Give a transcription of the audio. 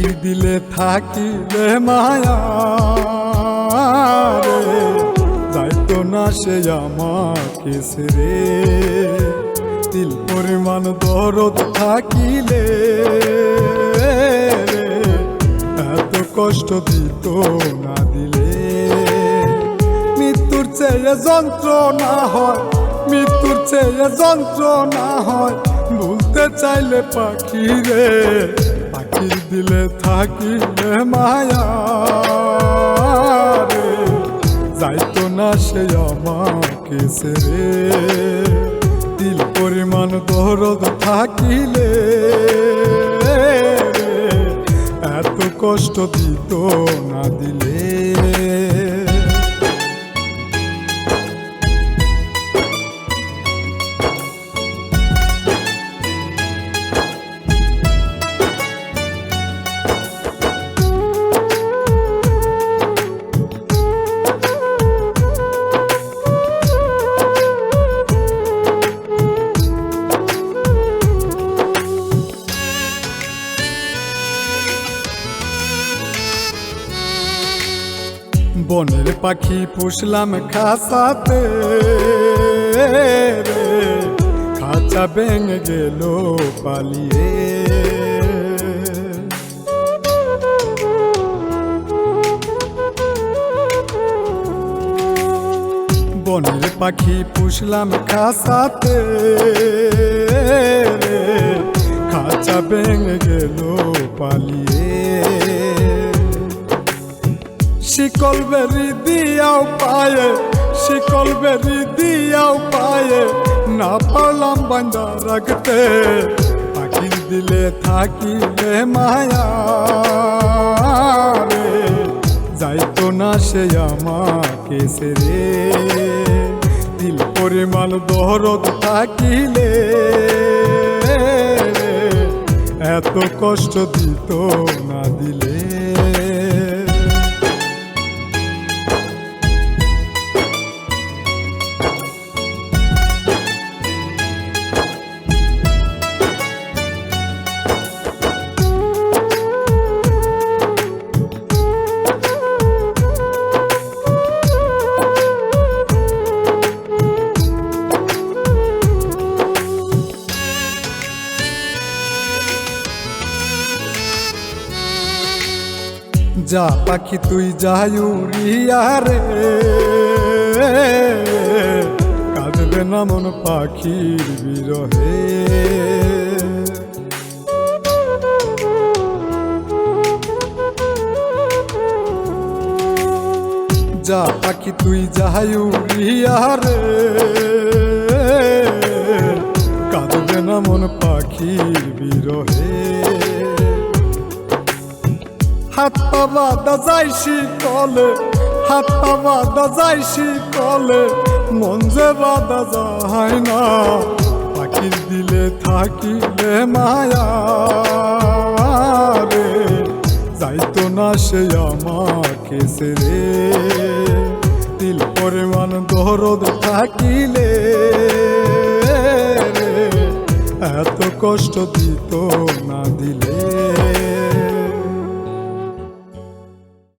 পাখির দিলে থাকিলে মায়া রে। না সে আমাকে রে তিল পরিমাণ দরদ থাকিলে এত কষ্ট দিত না দিলে। মৃত্যুর চেয়ে যন্ত্রণা হয়, মৃত্যুর চেয়ে যন্ত্রণা হয়। ভুলতে চাইলে পাখি রে। পাখির দিলে থাকিলে মায়া রে। যাইত না সে আমাকে সে রে দিল পরিমাণ দরদ থাকিলে এত কষ্ট দিত না দিলে বনের পাখি পুষলাম খাসাতে খাঁচা ভেঙে গেল পালিয়ে। বনের পাখি পুষলাম খাসাতে খাঁচা ভেঙে গেল পালিয়ে। শিকল বেরি দিয়াও পায়ে, শিকল বেরি দিয়াও পায়ে, না পারলাম বান্দা রাখতে পাখির দিলে থাকিলে মায়া যাইতো না সে আমাকে সে রে দিল পরিমাণ দরদ থাকিলে এত কষ্ট দিত না দিলে। যা পাখি তুই যাই উড়িয়া রে কাঁদবে না মন পাখির বিরহে। যা পাখি তুই যাই উড়িয়া রে কাঁদবে না মন পাখির বিরহে। হাত পা বাঁধা যাইছি কলে হাত পা বাঁধা যাইছি কলে মন যে বাঁধা যায় না। পাখির দিলে থাকিলে মায়া রে, যাইতো না সে আমাকে রে দিল পরিমাণ দরদ থাকিলে এত কষ্ট দিত না দিলে।